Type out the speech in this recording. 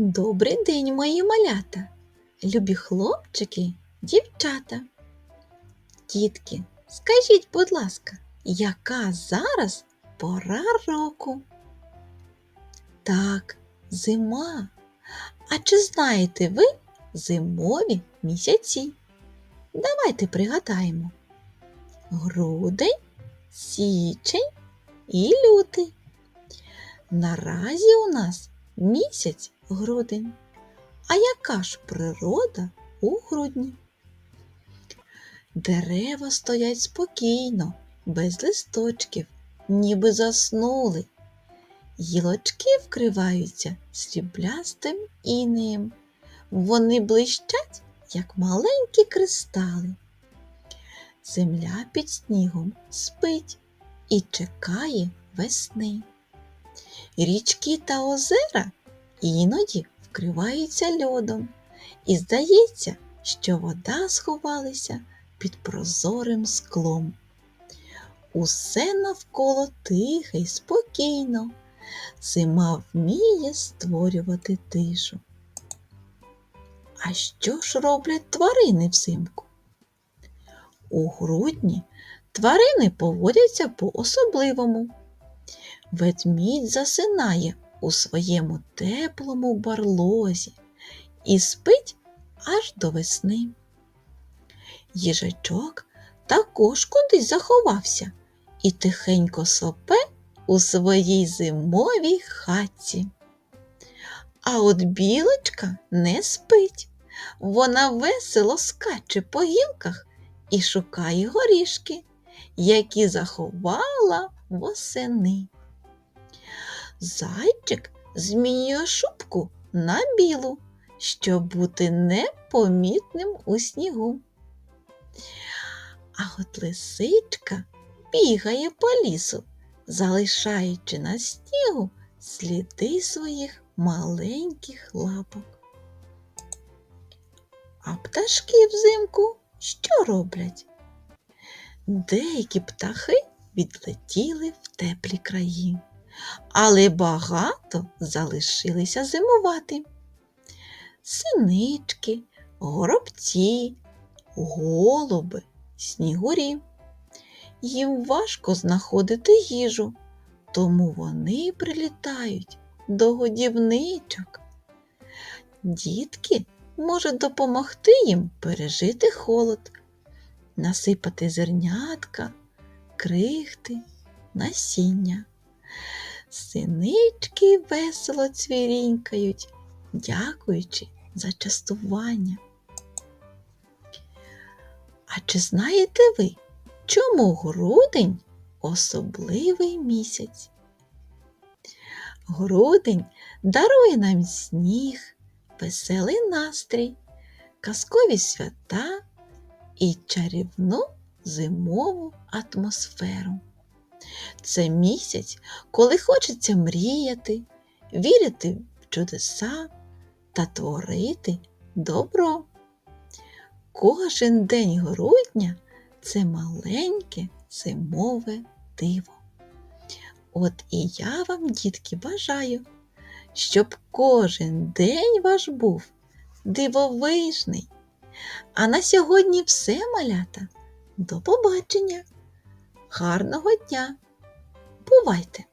Добрий день, мої малята, любі хлопчики, дівчата. Дітки, скажіть, будь ласка, яка зараз пора року? Так, зима. А чи знаєте ви зимові місяці? Давайте пригадаємо. Грудень, січень і лютий. Наразі у нас місяць грудень. А яка ж природа у грудні? Дерева стоять спокійно, без листочків, ніби заснули. Гілочки вкриваються сріблястим інеєм. Вони блищать, як маленькі кристали. Земля під снігом спить і чекає весни. Річки та озера іноді вкриваються льодом, і здається, що вода сховалася під прозорим склом. Усе навколо тихе й спокійно, зима вміє створювати тишу. А що ж роблять тварини взимку? У грудні тварини поводяться по-особливому. Ведмідь засинає у своєму теплому барлозі і спить аж до весни. Їжачок також кудись заховався і тихенько сопе у своїй зимовій хатці. А от білочка не спить. Вона весело скаче по гілках і шукає горішки, які заховала восени. Зайчик змінює шубку на білу, щоб бути непомітним у снігу. А от лисичка бігає по лісу, залишаючи на снігу сліди своїх маленьких лапок. А пташки взимку що роблять? Деякі птахи відлетіли в теплі краї, але багато залишилися зимувати. Синички, горобці, голуби, снігурі. Їм важко знаходити їжу, тому вони прилітають до годівничок. Дітки можуть допомогти їм пережити холод, насипати зернятка, крихти, насіння. Синички весело цвірінькають, дякуючи за частування. А чи знаєте ви, чому грудень особливий місяць? Грудень дарує нам сніг, веселий настрій, казкові свята і чарівну зимову атмосферу. Це місяць, коли хочеться мріяти, вірити в чудеса та творити добро. Кожен день грудня це маленьке зимове диво. От і я вам, дітки, бажаю, щоб кожен день ваш був дивовижний. А на сьогодні все, малята. До побачення! Гарного дня! Бувайте!